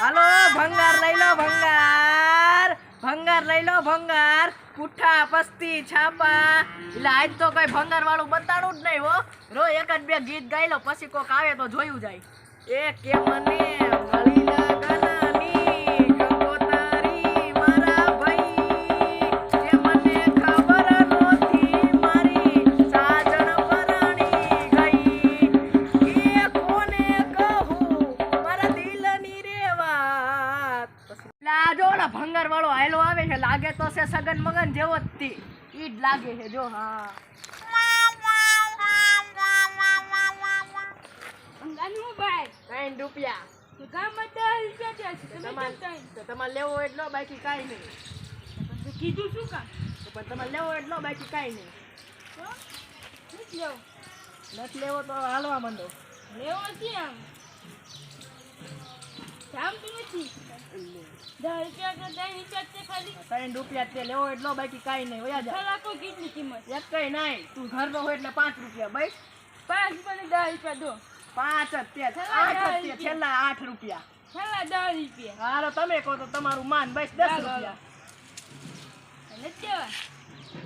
હાલો, ભંગાર લઈ લો, ભંગાર. ભંગાર લઈ લો, ભંગાર. પુઠ્ઠા, પસ્તી, છાપા. એટલે આજ તો કઈ ભંગાર વાળું બતાડું જ નહીં હો. રો એક જ બે ગીત ગાઈ લો, પછી કોક આવે તો જોયું જાય. એ કે મને? લાગે છે જો હા. ત્રણ રૂપિયા. તમારે કેમ તો તમારે લેવો એટલો બાકી કાંઈ નહીં. તો કીધું શું કામ? તો પણ તમારે લેવો એટલો બાકી કાંઈ નહીં. નથી લેવો તો હાલવા માંડો. લેવો છે આમ ત્રણ રૂપિયા તે લેવો એટલો બાકી કાંઈ નહીં. વયા જા. કેટલી કિંમત. એક કઈ નહીં. તું ઘરનો હોય એટલે પાંચ રૂપિયા બસ. પાંચ રૂપિયા દસ રૂપિયા દો. પાંચ જ તે આઠ જ તે છેલ્લા આઠ રૂપિયા. છેલ્લા દસ રૂપિયા. હાલો તમે કહો તો તમારું માન. બસ દસ રૂપિયા.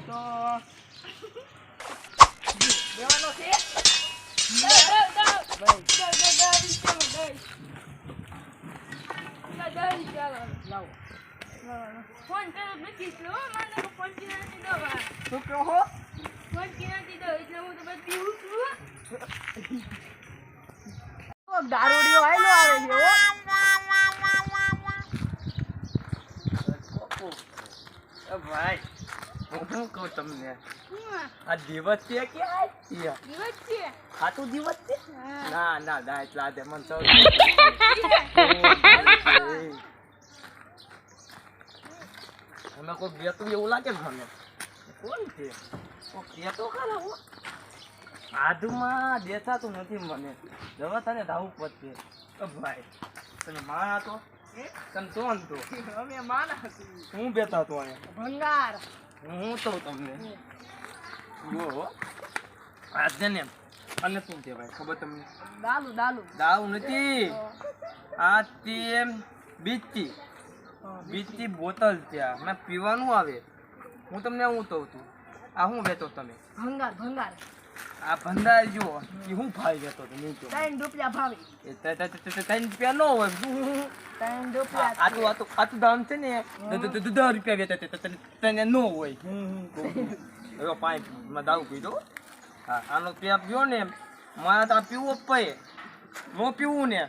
તો દેવાનો છે રૂપિયા લાવો ફોન કરો નથી લો મને નથી દવા શું કહો દો હું તો બધી ભાઈ હું કહું તમને આ? આ દિવસ છે કે આ છે? દિવસ છે. ખાતું દિવસ છે? ના ના ના એટલા દે મન તો અમે કોઈ બેતું એવું લાગે છે મને? કોણ છે? કોક બેતો ખરા હો. આધુમાં દેખાતું નથી મને. જવા તને ધાવું પડશે. ભાઈ તમે માણા તો તમે તો તો અમે હું બેતા તો અહીંયા? ભંગાર. હું તો તમને. જો. આ ને અને શું કહેવાય ખબર તમને? દાલુ દાલુ. દાવ નથી. આ તે બીજથી. બીજથી. બોટલ ત્યાં મેં પીવાનું આવે. હું તમને હું કહું છું. આ હું વેચો તમે? ભંગાર ભંગાર. આ ભંડાર જો. એ હું ભાઈ વેચો તો નીચો ત્રણ રૂપિયા ભાવે. એ ત્રણ રૂપિયા ન હોય? ત્રણ રૂપિયા આ તો આ તો આ તો દામ છે ને દસ રૂપિયા વેતા તને ન હોય. હવે પાંચમાં દારૂ પીધો. હા આનો પેપ જો ને મારા તો આ પીવો જ પડે. પીવું ને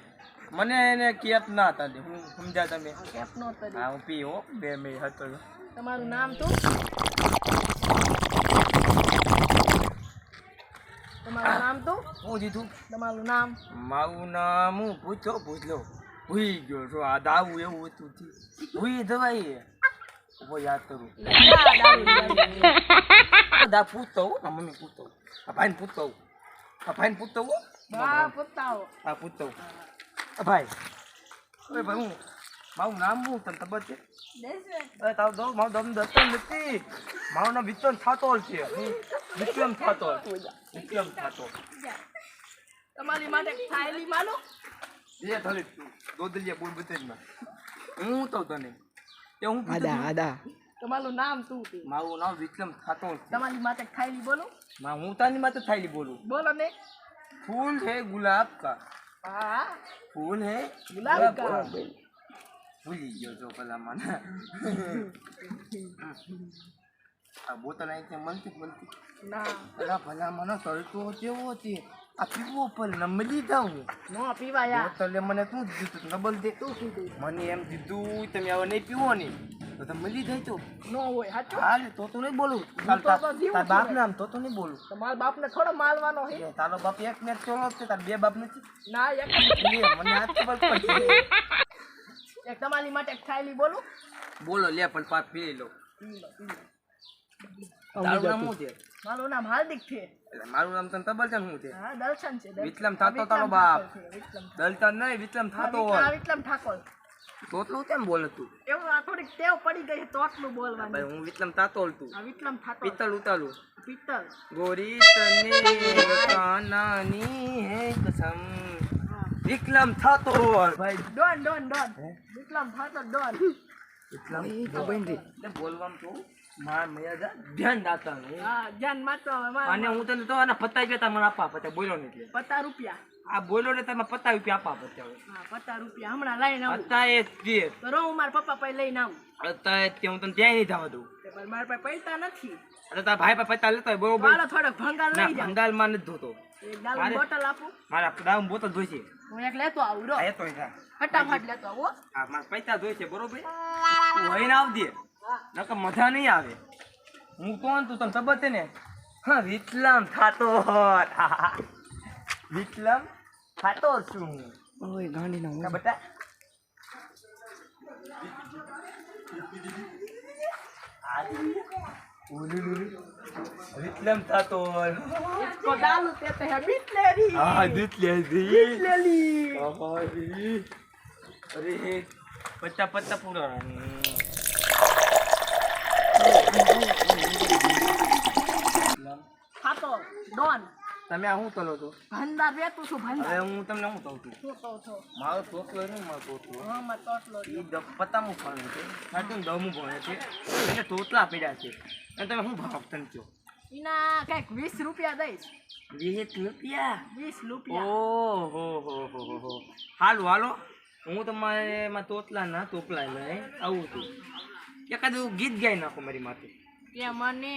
મને એને કેપ ના હતા હું સમજ્યા તમે? કેપ નો હા હું પીવો બે મે હતો. તમારું નામ તો? તમારું નામ તો? હું જીધું તમારું નામ? મારું નામ હું પૂછો પૂછલો. ભૂઈ ગયો છો. આ દાવું એવું હતું. ભૂઈ જવાય. ઊભો યાદ કરું? દા પૂછતો આ મમ્મી પૂછતો ભાઈને પૂછતો આ ભાઈને પૂછતો હોઉં બા પતાવો આ પૂછતો આ ભાઈ. ઓય ભાઈ હું મારું નામ શું? તને ખબર છે? અરે તારું દો મારું દમ દત્તન નથી. મારું નામ વિક્રમ થાતોલ છે. હું વિક્રમ થાતોલ વિક્રમ થાતો તમારી માટે થાયલી માનો. એ થોડી દોદલિયા બોલ બતાવીમાં હું તો તને તે હું આદા આદા. તમારું નામ શું છે? મારું નામ વિક્રમ ખાતોલ તમારી માથે ખાયલી બોલું. માં હું તારી માથે ખાઈલી બોલું. બોલો ને. ફૂલ હે ગુલાબ કા. હા. ફૂલ હે ગુલાબ કા. ભૂલી ગયો છો પેલા મને આ બોતલ અહીંથી મળતી મળતી. ના. ભલા મને તળતું કેવું હતી આ પીવો પર નંબલી જાઉં. નો પીવાયા. બોતલે મને શું દીધું નબલ દે કીધું? મને એમ દીધું તમે હવે નહીં પીવો ને. તો તમે જાય તો. નો હોય સાચું? હાલે તો તો નહીં બોલું. તો તાર તો બાપ. નામ તો તો નહીં બોલું. તમારા બાપને થોડો માલવાનો છે એ તારો બાપ એક ને ચોલો જ છે તાર બે બાપ નથી. ના એક મને આ ખબર પડી એક તમારી માટે એક થાયલી બોલું. બોલો લે પણ પાપ પી લો. તારું નામ શું છે? મારું નામ હાર્દિક છે. એટલે મારું નામ તને ખબર છે ને છે? હા દર્શન છે. વિક્રમ થાતો તારો બાપ. દલતન નહીં વિક્રમ થાતો હોય. વિક્રમ ઠાકોર. તોતલું કેમ બોલે તું? એવું આ થોડીક ટેવ પડી ગઈ છે તો આટલું ભાઈ હું વિક્રમ તાતોલ તું. વિક્રમ ઠાકોર પિત્તળ ઉતારું. પિત્તલ ગોરી તને કાનાની હે કસમ હા. વિક્રમ થતો ભાઈ ડોન ડોન ડોન. હે? વિક્રમ થતો ડોન. વિક્રમ બોલવામાં તો. ધ્યાન નહીં. હા માતો અને હું તને તો આના પત્તા રૂપિયા આપવા પત્તા બોલો ને એટલે. પચાસ રૂપિયા. આ બોલો ને તમે પત્તા રૂપિયા આપવા હા પચાસ રૂપિયા હમણાં લઈને આવું. પત્તા એ જ. તો હું મારા પપ્પા પાસે લઈને આવું. પત્તા એ હું તને ત્યાં નહીં જવા દઉં. પણ મારા પાસે પૈસા નથી. અરે તારા ભાઈ પાસે પત્તા લેતો હોય બરોબર. હાલો થોડોક ભંગાલ ના લઈ જાઓ. ભંગાલમાં નથી ધોતો. બોટલ આપો. મારા બોતલ જોઈશે. હું એક લેતો આવું રો જા ફટાફટ લેતો આવો મારા પૈસા જોઈશે બરોબર. તું વહીને આવજે. હા નકર મજા નહીં આવે. હું કોણ તું તને ખબર છે ને? હા વિકલમ ખાતો વિકલમ ખાતો છું હું. ઓય ગાંડીના હું બટા વિકલમ ખાતો પત્તા પત્તા પૂરા. તમે આ શું કરો છો? ભંડાર વેતું છું હવે ભંડાર હું તમને શું કહું છું? શું કહું છો? મારો તોતલો નહીં મારો તોતલો હા મારો ટોટલો એ પતામું ભણે છે. સાચું દમું ભણે છે. એને તોતલા પીડ્યા છે. અને તમે શું ભાવ તને કહો? એના કંઈક વીસ રૂપિયા દઈશ. વીસ રૂપિયા? વીસ રૂપિયા. ઓ હો હો હો હો. હાલો હાલો. હું તમારે એમાં તોતલા ના તોપલા લઈ આવું છું. એકાદું ગીત ગાઈ નાખો મારી માથે. કે મને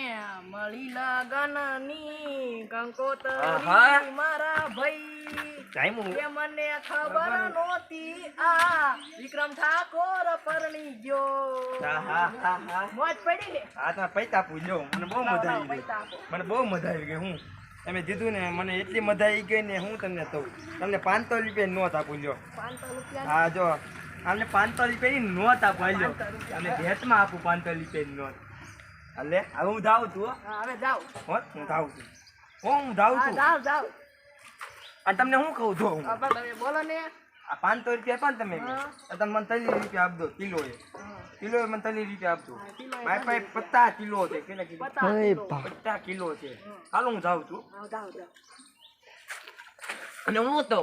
મળી લગનની કંકોતરી. મારા ભાઈ. કે મને ખબર નહોતી આ વિક્રમ ઠાકોર પરણી ગયો. મોજ પડી ને? હા તમે પૈસા પૂછ્યો મને બહુ મજા આવી ગઈ. મને બહુ મજા આવી ગઈ હું. તમે દીધું ને મને એટલી મજા આવી ગઈ ને હું તમને કહું. તમને પાંચસો રૂપિયા નોત આપું જો હા જો. અમને પાંચસો રૂપિયાની નોત આપો લ્યો. 500 રૂપિયા. ભેટમાં આપું પાંચસો રૂપિયાની નોટ. હાલે હવે હું જાઉં છું હવે જાઓ હો હું જાઉં છું. હો હું જાઉં છું. જાઓ જાઓ અને તમને શું કહું છું હું બોલો ને. આ પાંચસો રૂપિયા પણ તમે તમે મને ત્રીસ રૂપિયા આપજો કિલો એ. કિલો મને ત્રીસ રૂપિયા આપજો. મારી પાસે પચાસ કિલો છે કેટલા કિલો? પચાસ કિલો. છે. હાલો હું જાઉં છું. અને હું તો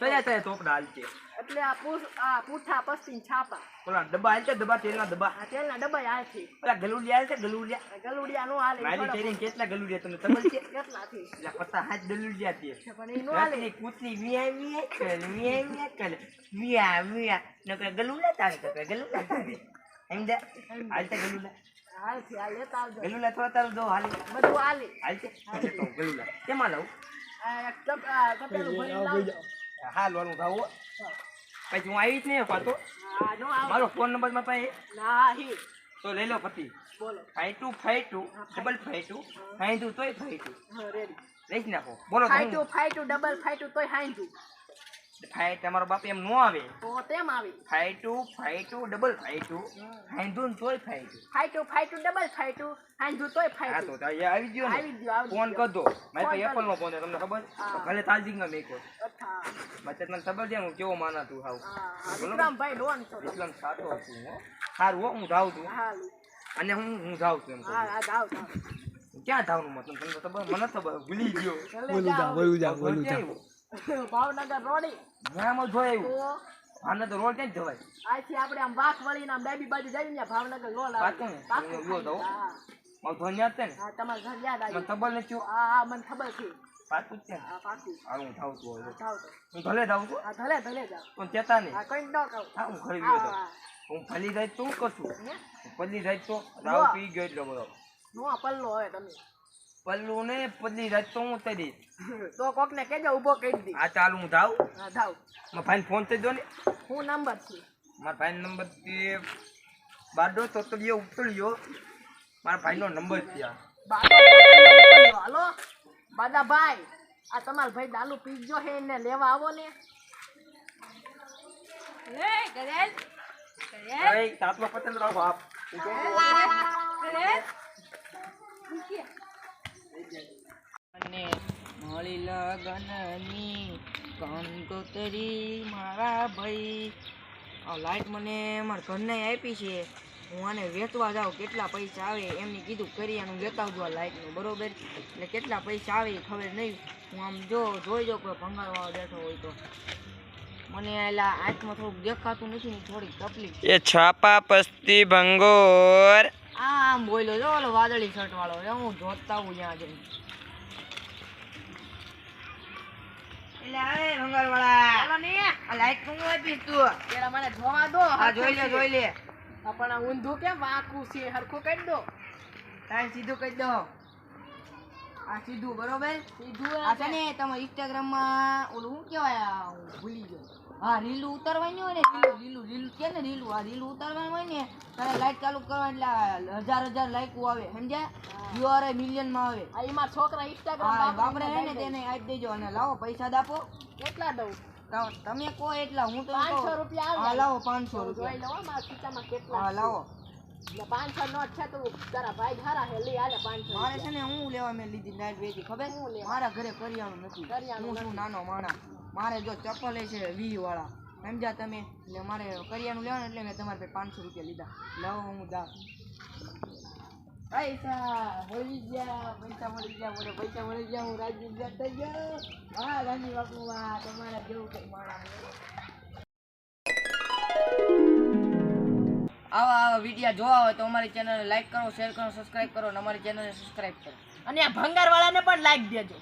તૈયાર તૈયાર ચોપડા હાલશે એટલે આ પૂછ આ પૂઠા પસ્તી છાપા. ઓલા ડબ્બા હાલશે ડબ્બા તેલના ડબ્બા. આ તેલના ડબ્બા હાલથી ઓલા ગલુડિયા હાલશે ગલુડિયા. ગલુડિયા નો હાલે મારી તેરી કેટલા ગલુડિયા તમને ખબર છે? કેટલા થી એટલે પત્તા હાથ ગલુડિયા છે. પણ એ નો હાલે. રાતની કૂતરી વિયા મિયા કરે વિયા મિયા કરે. વિયા મિયા નકર ગલુડા તારે તો ગલુડા તારે એમ દે હાલતે ગલુડા. હાલથી હાલ આવજો. ગલુડા થોડા તારું દો હાલે. બધું હાલે. હાલતે હાલે ગલુડા. કેમાં લાવું હાલ વાળું ખાવું પછી હું આવી જ નહીં પાતો હા મારો ફોન નંબરમાં પાસે તો લઈ લો પતિ. બોલો. Five two five two double five two. Five two તોય ફાઈવ ટુ. હા રેડી. લઈ જ નાખો. બોલો five two five two double five two તોય હાઈઠું ફાઈવ તમારો બાપ એમ નો આવે. તો તેમ આવે. Five two five two double five two five two તોય five two five two five two double five two હાઈઠું તોય હા ફાઈવ તો ટુ ત્યાં આવી ગયો આવી ગયો આવી ફોન. કરજો. મારી એપલ નો ફોન છે તમને ખબર? ભલે તાજી માં મેકો અચ્છા. બચત મને ખબર છે હું કેવો માના તું હાવ. બોલો. વિક્રમભાઈ લોન છો. એકદમ સાચો છું હો સારું હો હું જાઉં છું. હાલું. અને હું હું જાઉં છું એમ હા જાઓ છું. ક્યાં જાવનું મતલબ તમને તો ખબર મને તો ખબર ભૂલી ગયો. ભલે જાઓ. બોલું જા ભાવનગર રોડી જોઈ તો આને તો રોડ ક્યાં જવાય આથી આપણે આમ વાક વળીને આમ ડાબી બાજુ જઈએ ને ભાવનગર લો આવે પાકું પાકું હું ગયો તો. હા મારું ધોન યાદ છે ને હા તમારે ઘર યાદ મને ખબર ખબર નથી હા હા મને ખબર છે પાકું છે હા પાકું હારું હું થાઉં છું હું ભલે જાઉં છું હા ભલે ભલે જાઓ પણ ચેતા નહીં હા કઈ ન કહું હા હું ખરી ગયો તો હું ભલી જાય તો હું કરશું હે? જાય તો. રાવ પી ગયો એટલો બધો નો પલ્લો હોય તમે પલ્લું ને પલ્લી રાત તો હું તરી. તો કોક ને કેજો ઊભો કરી દી. આ ચાલુ હું ધાવ હા જાઓ મારા ભાઈને ફોન થઈ દો ને. હું નંબર છે. મારા ભાઈનો નંબર છે બારડો તોતલિયો ઉતળ્યો મારા ભાઈનો નંબર છે આ બાદો હાલો બાદાભાઈ આ તમારા ભાઈ દાલુ પીજો હે એને લેવા આવો ને. એ ગરેલ ગરેલ અરે તાપલો પતંગ રાખો આપ. કરેલ? અને મળી લગનની કંકોતરી મારા ભાઈ. આ લાઈટ મને મારા ઘરને આપી છે. હું આને વેચવા જાઉં કેટલા પૈસા આવે એમને કીધું કરી લેતા આવજો આ લાઈટનું બરોબર? એટલે કેટલા પૈસા આવે એ ખબર નહીં. હું આમ જો જોઈ જાઉં કોઈ ભંગારવાળો બેઠો હોય તો. મને એલા આંખમાં થોડુંક દેખાતું નથી ને થોડીક તકલીફ. એ છાપા પસ્તી ભંગોર. આમ બોલ્યો જો ઓલો વાદળી શર્ટ વાળો હું જોતા હું ત્યાં જઈને. પણ આ ઊંધું કેમ? વાંકું છે હરખું કરી દો. તારે સીધું કહી દો આ સીધું બરોબર? સીધું આ છે ને તમારા ઇન્સ્ટાગ્રામમાં ઓલું શું કહેવાય ભૂલી ગયો. હા રીલું ઉતારવાની હોય ને રીલું રીલું લીલું કે ને રીલું આ રીલું ઉતારવાનું હોય ને તારે લાઈટ ચાલુ કરવા એટલે હજાર હજાર લાઈકો આવે સમજ્યા? યુઆરએ મિલિયનમાં આવે. આ એમાં છોકરા ઇન્સ્ટાગ્રામ બાપરે હે ને તેને આપી દેજો અને લાવો પૈસા આપો કેટલા દઉં? તમે કહો એટલા હું તો પાંચસો કહું. રૂપિયા લાવો પાંચસો જોઈ રૂપિયા. લો મારા ખીચામાં કેટલા લાવો. પાંચસો નોટ છે તો તારા ભાઈ ધારા હે લઈ આલે પાંચસો મારે છે ને હું લેવા મેં લીધી લાઈટ વેચી ખબર? હું લેવા? મારા ઘરે કરિયાણું નથી. કરિયાણું હું છું નાનો માણસ. મારે જો ચપ્પલ છે વી વાળા સમજ્યા તમે? એટલે મારે કરિયાણું લેવાનું એટલે મેં તમારે પાસે પાંચસો રૂપિયા લીધા. લાવો હું દા પૈસા મળી ગયા પૈસા મળી ગયા મને પૈસા મળી ગયા હું રાજી થઈ ગયો. હા રાજી બાપુ તમારા જેવું કઈ માણસ આવા આવા વિડીયા જોવા હોય તો અમારી ચેનલને લાઈક કરો શેર કરો સબસ્ક્રાઇબ કરો અને અમારી ચેનલને સબસ્ક્રાઈબ કરો. અને આ ભંગારવાળાને પણ લાઈક દેજો.